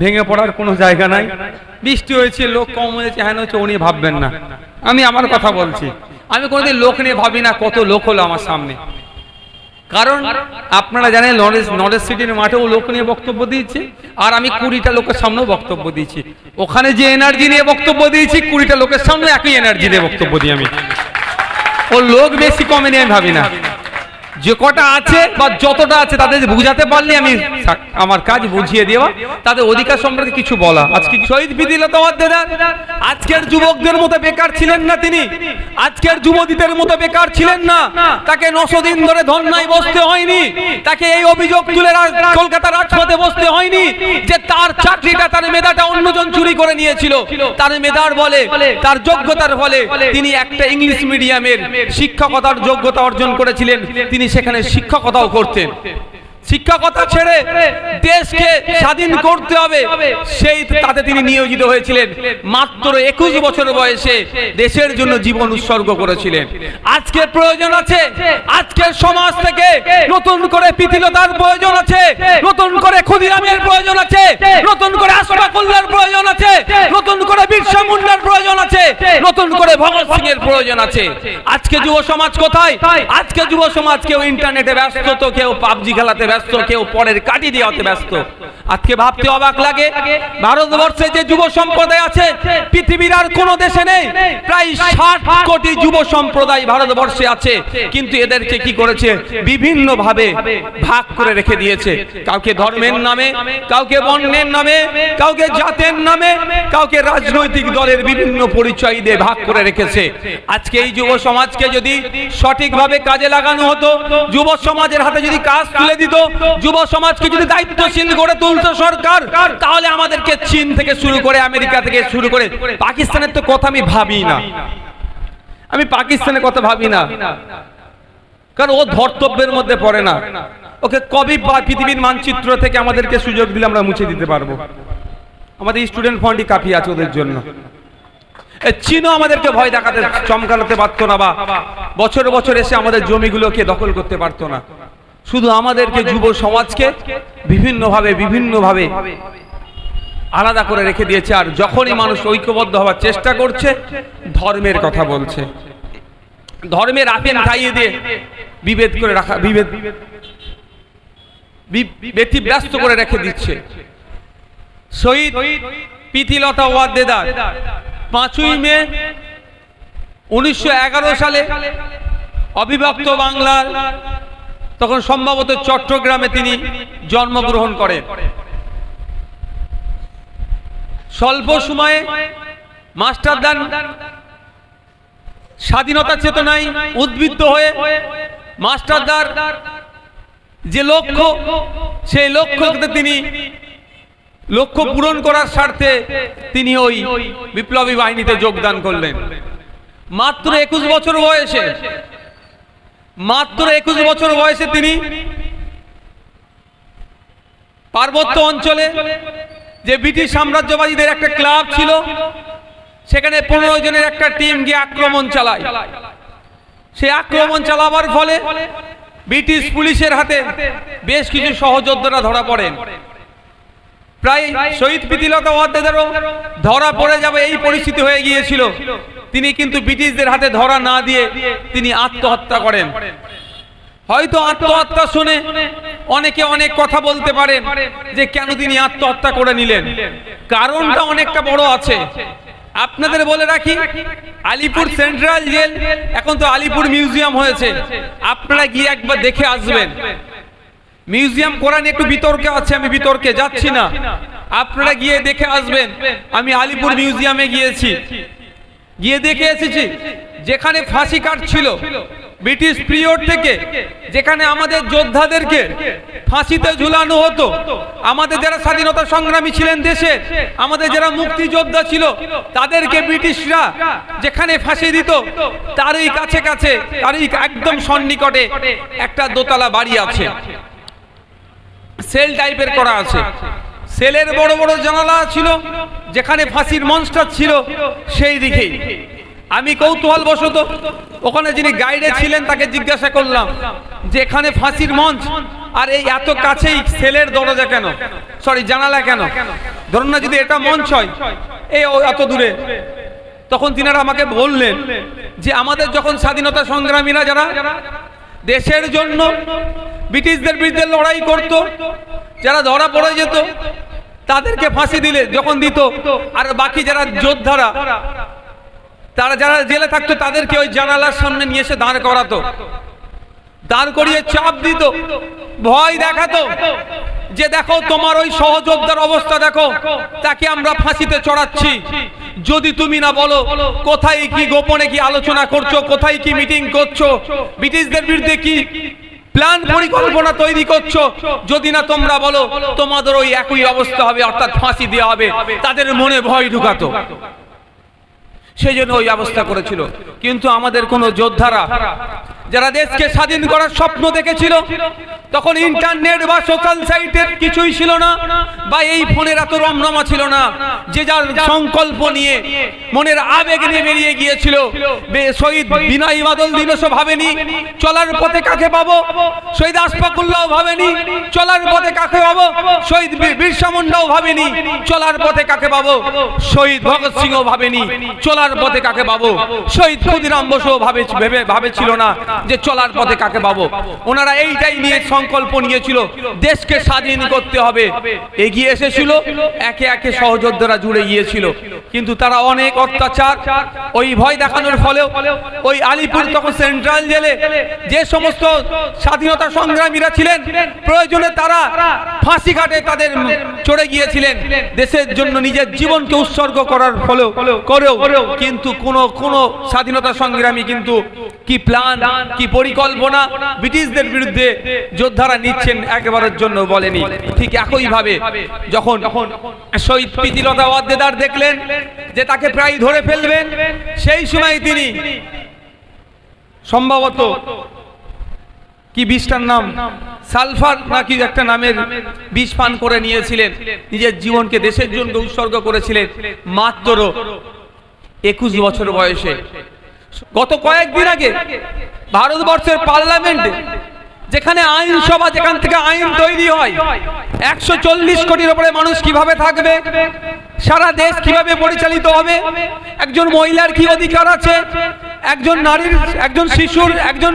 ভেঙে পড়ার কোনো জায়গা নাই। বৃষ্টি হয়েছে, লোক কম হয়েছে হ্যান হচ্ছে, উনি ভাববেন না। আমি আমার কথা বলছি। আমি কোনোদিন লোক নিয়ে ভাবি না কত লোক হলো আমার সামনে। কারণ আপনারা জানেন নলেজ নলেজ সিটির মাঠেও লোক নিয়ে বক্তব্য দিয়েছে, আর আমি কুড়িটা লোকের সামনেও বক্তব্য দিয়েছি। ওখানে যে এনার্জি নিয়ে বক্তব্য দিয়েছি, কুড়িটা লোকের সামনে একই এনার্জি দিয়ে বক্তব্য দিই আমি। ও লোক বেশি কমে নিয়ে আমি ভাবি না। যে কটা আছে বা যতটা আছে তাদের বুঝাতে পারলে আমি আমার কাজ বুঝিয়ে দেওয়া। তাদের অধিকার সম্পর্কে কিছু বলা। আজকে শহীদ বিদিলতা আজকের যুবকদের মতো বেকার ছিলেন না তিনি। আজকের যুবতীদের মতো বেকার ছিলেন না। তাকে নশো দিন ধরে ধর্নায় বসতে হয়নি। তাকে এই অভিযোগ তুলে কলকাতার রাজপথে বসতে হয়নি যে তার চাকরিটা, তার মেধাটা অন্যজন চুরি করে নিয়েছিল। তার মেধার বলে, তার যোগ্যতার ফলে তিনি একটা ইংলিশ মিডিয়ামের শিক্ষকতার যোগ্যতা অর্জন করেছিলেন। তিনি সেখানে শিক্ষকতাও করতেন। শিক্ষকতা ছেড়ে দেশকে স্বাধীন করতে হবে। সেই তাতে তিনি নিয়োজিত হয়েছিলেন। মাত্র একুশ বছর বয়সে দেশের জন্য জীবন উৎসর্গ করেছিলেন। আজকের প্রয়োজন আছে। আজকের সমাজ থেকে নতুন করে পিথিলতার প্রয়োজন আছে। নতুন করে ক্ষুদিরামের প্রয়োজন আছে। নতুন করে আশফাকুল্লার প্রয়োজন আছে। নতুন করে বিরসা মুন্ডার প্রয়োজন আছে। নতুন করে ভগৎ সিং এর প্রয়োজন আছে। আজকে যুব সমাজ কোথায়? আজকে যুব সমাজ কেউ ইন্টারনেটে ব্যস্ত তো কেউ পাবজি খেলাতে ব্যস্ত, কেউ পরের কাটি দেওয়াতে ব্যস্ত। আজকে ভাবতে অবাক লাগে, ভারতবর্ষে যে যুব সম্প্রদায় আছে, পৃথিবীর আর কোনো দেশে নেই, প্রায় ষাট কোটি যুব সম্প্রদায় ভারতবর্ষে আছে। কিন্তু এদেরকে কি করেছে? বিভিন্ন ভাবে ভাগ করে রেখে দিয়েছে। কাউকে ধর্মের নামে, কাউকে বর্ণের নামে, কাউকে জাতের নামে, কাউকে রাজনৈতিক দলের বিভিন্ন পরিচয় দিয়ে ভাগ করে রেখেছে। আজকে এই যুব সমাজকে যদি সঠিকভাবে কাজে লাগানো হতো, যুব সমাজের হাতে যদি কাজ তুলে দিত যুব সমাজকে যদি দায়িত্বশীল করে তুলতো সরকার, তাহলে আমাদেরকে চীন থেকে শুরু করে আমেরিকা থেকে শুরু করে পাকিস্তানের তো কথা আমি ভাবি না। আমি পাকিস্তানের কথা ভাবি না। কারণ ও ধর্তব্যের মধ্যে পড়ে না। ওকে কবি পৃথিবীর মানচিত্র থেকে আমাদেরকে সুযোগ দিলে আমরা মুছে দিতে পারব? আমাদের স্টুডেন্ট ফান্ডই কাফি আছে ওদের জন্য। চীনও আমাদেরকে ভয় দেখাতে চমকাতে পারতো না বা বছর বছর এসে আমাদের জমিগুলোকে দখল করতে পারতো না। শুধু আমাদেরকে যুব সমাজকে বিভিন্নভাবে বিভিন্নভাবে আলাদা করে রেখে দিয়েছে আর যখনই মানুষ ঐক্যবদ্ধ হওয়ার চেষ্টা করছে ধর্মের কথা বলছে। ধর্মের আপেন খাইয়ে দিয়ে বিভেদ করে রাখা বিভেদ ব্যতিব্যস্ত করে রেখে দিচ্ছে। শহীদ প্রীতিলতা ওয়াদ্দেদার পাঁচই মে উনিশশো এগারো সালে অবিভক্ত বাংলার তখন সম্ভবত চট্টগ্রামে তিনি জন্মগ্রহণ করেন। স্বল্প সময়ে মাস্টারদান স্বাধীনতা চেতনায় উদ্বৃত্ত হয়ে মাস্টারদার যে লক্ষ্য, সেই লক্ষ্যতে তিনি লক্ষ্য পূরণ করার স্বার্থে তিনি ওই বিপ্লবী বাহিনীতে যোগদান করলেন। মাত্র একুশ বছর বয়সে মাত্র একুশ বছর বয়সে তিনি পার্বত্য অঞ্চলে যে ব্রিটিশ সাম্রাজ্যবাদীদের একটা ক্লাব ছিল সেখানে পনেরো জনের একটা টিম গিয়ে আক্রমণ চালায়। সেই আক্রমণ চালাবার ফলে ব্রিটিশ পুলিশের হাতে বেশ কিছু সহযোদ্ধারা ধরা পড়েন। প্রায় শহীদ প্রীতিলতা ওয়াদ্দেদারও ধরা পড়ে যাবে এই পরিস্থিতি হয়ে গিয়েছিল। তিনি কিন্তু ব্রিটিশদের হাতে ধরা না দিয়ে তিনি আত্মহত্যা করেন। হয়তো আত্মহত্যা শুনে অনেকে অনেক কথা বলতে পারেন যে কেন তিনি আত্মহত্যা করে নিলেন। কারণটা অনেকটা বড় আছে। আপনাদের বলে রাখি, আলিপুর সেন্ট্রাল জেল, এখন তো আলিপুর মিউজিয়াম হয়েছে। আপনারা গিয়ে একবার দেখে আসবেন। মিউজিয়াম করা একটু বিতর্কে আছে, আমি বিতর্কে যাচ্ছি না। আপনারা গিয়ে দেখে আসবেন। আমি আলিপুর মিউজিয়ামে গিয়েছি। গিয়ে দেখে এসেছি, যেখানে ফাঁসি কাটছিল। ব্রিটিশ পিরিয়ড থেকে, যেখানে আমাদের যোদ্ধাদেরকে ফাঁসিতে ঝুলানো হতো। আমাদের যারা স্বাধীনতা সংগ্রামী ছিলেন দেশে, আমাদের যারা মুক্তিযোদ্ধা ছিল, তাদেরকে ব্রিটিশরা যেখানে ফাঁসি দিত, তারই কাছে কাছে, তারই একদম সন্নিকটে একটা দোতলা বাড়ি আছে। সেল টাইপের করা আছে। সেলের বড় বড় জানালা ছিল, যেখানে ফাঁসির মঞ্চটা ছিল, সেই দিকেই। আমি কৌতূহল বশত ওখানে যিনি গাইডে ছিলেন, তাকে জিজ্ঞাসা করলাম, যে এখানে ফাঁসির মঞ্চ, আর এই এত কাছেই সেলের দরজা কেন? সরি জানালা কেন? ধরুন না যদি এটা মঞ্চ হয় এই এত দূরে। তখন তিনারা আমাকে বললেন যে আমাদের যখন স্বাধীনতা সংগ্রামীরা যারা দেশের জন্য ব্রিটিশদের বিরুদ্ধে লড়াই করত, যারা ধরা পড়ে যেত তাদেরকে ফাঁসি দিলে যখন দিত, আর বাকি যারা যোদ্ধারা, তারা যারা জেলে থাকতো, তাদেরকে ওই জানালার সামনে নিয়ে এসে দাঁড় করাতো। দাঁড় করিয়ে চাপ দিত, ভয় দেখাতো যে দেখো তোমার ওই সহযোদ্ধার অবস্থা দেখো, তাকে আমরা ফাঁসিতে চড়াচ্ছি। যদি তুমি না বলো, কোথায় কি গোপনে কি আলোচনা করছ, কোথায় কি মিটিং করছ, ব্রিটিশদের বিরুদ্ধে কি প্ল্যান পরিকল্পনা তৈরি করছ। যদি না তোমরা বলো তোমাদের ওই একই অবস্থা হবে অর্থাৎ ফাঁসি দেওয়া হবে। তাদের মনে ভয় ঢুকাতো। সেই জন্য ওই অবস্থা করেছিল। কিন্তু আমাদের কোন যোদ্ধারা যারা দেশকে স্বাধীন করার স্বপ্ন দেখেছিল তখন ইন্টারনেট বা সোশ্যাল সাইটের কিছুই ছিল না বা এই ফোনের এত রমরমা ছিল না যে যার সংকল্প নিয়ে মনের আবেগ নিয়ে বেরিয়ে গিয়েছিল শহীদ বিনয় বাদল দিনসও ভাবেনি চলার পথে কাকে পাবো? শহীদ আশফাকুল্লাহ ভাবেনি চলার পথে কাকে পাবো? শহীদ বীর- বিরসা মুন্ডাও ভাবেনি চলার পথে কাকে পাবো? শহীদ ভগৎ সিংও ভাবেনি চলার পথে কাকে পাবো? শহীদ ক্ষুদিরাম বসুও ভাবে ভেবে ভাবেছিল না যে চলার পথে কাকে পাবো। ওনারা এইটাই নিয়ে সংকল্প নিয়েছিল দেশকে স্বাধীন করতে হবে। এগিয়ে এসেছিল একে একে সহযোদ্ধারা জুড়ে গিয়েছিল। কিন্তু তারা অনেক অত্যাচার। ওই ভয় দেখানোর ফলেও ওই আলিপুর তখন সেন্ট্রাল জেলে যে সমস্ত স্বাধীনতা সংগ্রামীরা ছিলেন, প্রয়োজনে তারা ফাঁসি ঘাটে তাদের চড়ে গিয়েছিলেন। দেশের জন্য নিজের জীবনকে উৎসর্গ করার ফলেও করেও কিন্তু কোন কোন স্বাধীনতা সংগ্রামী কিন্তু কি প্ল্যান কি পরিকল্পনা ব্রিটিশদের বিরুদ্ধে যোদ্ধারা নিচ্ছেন একেবারের জন্য বলেনি। ঠিক একই ভাবে যখন শহীদ প্রীতিলতা ওয়াদ্দেদার দেখলেন যে তাকে প্রায় ধরে ফেলবেন, সেই সময় তিনি সম্ভবত কি বিষটার নাম? সালফার নাকি একটা নামের বিষ পান করে নিয়েছিলেন, নিজের জীবনকে দেশের জন্য উৎসর্গ করেছিলেন, মাত্র একুশ বছর বয়সে। গত কয়েকদিন আগে ভারতবর্ষের পার্লামেন্টে, যেখানে আইনসভা, যেখান থেকে আইন তৈরি হয়, একশো চল্লিশ কোটির উপরে মানুষ কীভাবে থাকবে? সারা দেশ কীভাবে পরিচালিত হবে? একজন মহিলার কি অধিকার আছে? একজন নারীর, একজন শিশুর, একজন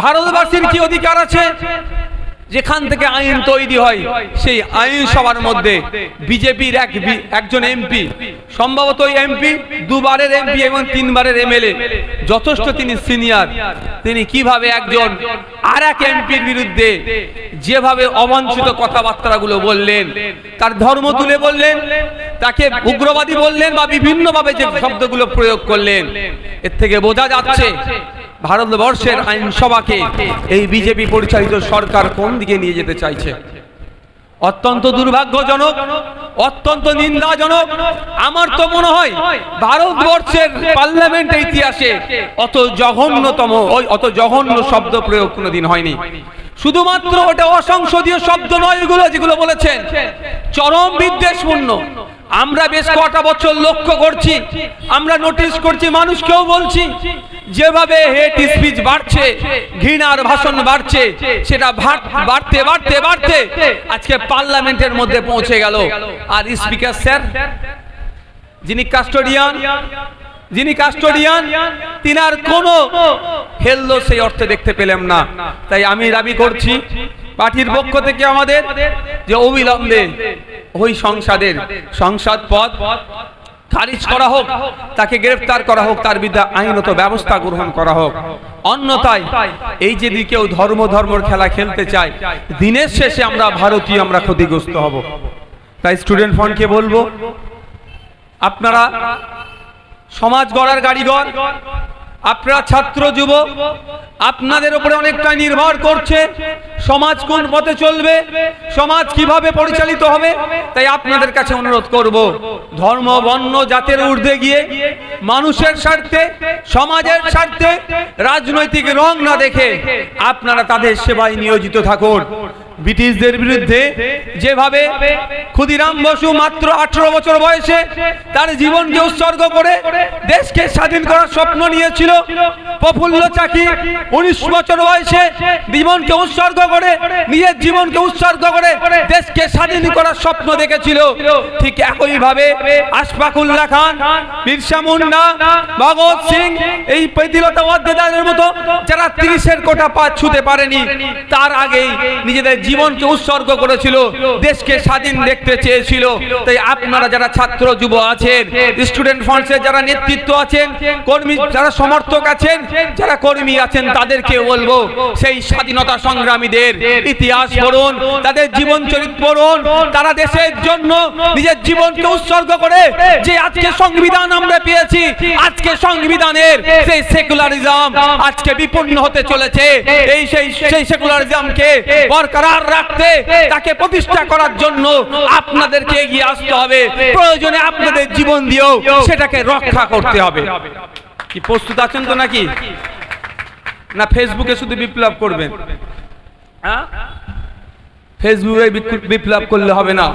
ভারতবাসীর কি অধিকার আছে? যেখান থেকে আইন তৈরি হয়, সেই আইন সভার মধ্যে বিজেপির এক একজন এমপি, সম্ভবত এমপি, দুবারের এমপি এবং তিনবারের এমএলএ, যথেষ্ট তিনি সিনিয়র। তিনি কীভাবে একজন আর এক এমপির বিরুদ্ধে যেভাবে অবাঞ্ছিত কথাবার্তাগুলো বললেন, তার ধর্ম তুলে বললেন, তাকে উগ্রবাদী বললেন বা বিভিন্নভাবে যে শব্দগুলো প্রয়োগ করলেন, এর থেকে বোঝা যাচ্ছে ভারতবর্ষের আইনসভাকে এই বিজেপি পরিচালিত সরকার কোন দিকে নিয়ে যেতে চাইছে। অত্যন্ত দুর্ভাগ্যজনক, অত্যন্ত নিন্দাজনক, আমার তো মনে হয় ভারতবর্ষের পার্লামেন্ট ইতিহাসে অত জঘন্যতম ওই অত জঘন্য শব্দ প্রয়োগ কোনোদিন হয়নি। শুধুমাত্র ওটা অসংসদীয় শব্দ নয় এগুলো যেগুলো বলেছেন। চরম বিদ্বেষপূর্ণ। আমরা বেশ কটা বছর লক্ষ্য করছি, আমরা নোটিশ করছি, মানুষকেও বলছি, যেভাবে হেট স্পিচ বাড়ছে, ঘৃণার ভাষণ বাড়ছে, সেটা বাড়তে বাড়তে বাড়তে আজকে পার্লামেন্টের মধ্যে পৌঁছে গেল। আর স্পিকার স্যার যিনি কাস্টোডিয়ান যিনি কাস্টোডিয়ান তিনার কোনো হেললো সেই অর্থে দেখতে পেলাম না। তাই আমি দাবি করছি, পার্টির পক্ষ থেকে আমাদের যে অবিলম্বে ওই সংসদের সংসদ পদ খারিজ করা হোক, তাকে গ্রেফতার করা হোক, তার বিদ্যা আইনত ব্যবস্থা গ্রহণ করা হোক। অন্যথায় এই যদি কেউ ধর্ম ধর্মর খেলা খেলতে চায়, দিনের শেষে আমরা ভারতীয়, আমরা ক্ষতিগ্রস্ত হব। তাই স্টুডেন্ট ফ্রন্টকে বলব, আপনারা সমাজ গড়ার কারিগর। আপনারা ছাত্র যুব আপনাদের উপরে অনেকটা নির্ভর করছে সমাজ কোন পথে চলবে, সমাজ কীভাবে পরিচালিত হবে, তাই আপনাদের কাছে অনুরোধ করব। ধর্ম, বর্ণ, জাতের ঊর্ধ্বে গিয়ে মানুষের স্বার্থে, সমাজের স্বার্থে, রাজনৈতিক রং না দেখে আপনারা তাদের সেবায় নিয়োজিত থাকুন। ব্রিটিশদের বিরুদ্ধে যেভাবে ক্ষুদিরাম বসু মাত্র আঠারো বছর বয়সে তার জীবনকে উৎসর্গ করে দেশকে স্বাধীন করার স্বপ্ন নিয়েছিল। প্রফুল্ল চাকি উনিশ বছর বয়সে জীবনকে উৎসর্গ করে, নিজের জীবনকে উৎসর্গ করে দেশকে স্বাধীন করার স্বপ্ন দেখেছিল। ঠিক একই ভাবে আশফাকুল্লাহ খান, বিরসা মুন্ডা ভগৎ সিং এই প্রতিলতা ওয়াদ্দেদারের মতো যারা তিরিশের কোটা পা ছুতে পারেনি, তার আগেই নিজেদের জীবনকে উৎসর্গ করেছিল, দেশকে স্বাধীন দেখতে চেয়েছিল। তাই আপনারা যারা ছাত্র যুব আছেন স্টুডেন্ট ফ্রন্টসের যারা নেতৃত্ব আছেন, কর্মী যারা সমর্থক আছেন, যারা কর্মী আছেন, তাদেরকে বলব, সেই স্বাধীনতা সংগ্রামীদের ইতিহাস পড়ুন, তাদের জীবন চরিত্র পড়ুন, তারা দেশের জন্য নিজের জীবনকে উৎসর্গ করে যে আজকে সংবিধান আমরা পেয়েছি, আজকে সংবিধানের সেই সেকুলারিজম আজকে বিপন্ন হতে চলেছে। এই সেই সেই সেকুলারিজমকে বরকরার রাখতে, তাকে প্রতিষ্ঠা করার জন্য আপনাদেরকে এগিয়ে আসতে হবে। প্রয়োজনে আপনাদের জীবন দিয়েও সেটাকে রক্ষা করতে হবে। কি প্রস্তুত আছেন তো নাকি? না ফেসবুকে শুধু বিপ্লব করবেন। হ্যাঁ? ফেসবুকে বিপ্লব করলে হবে না।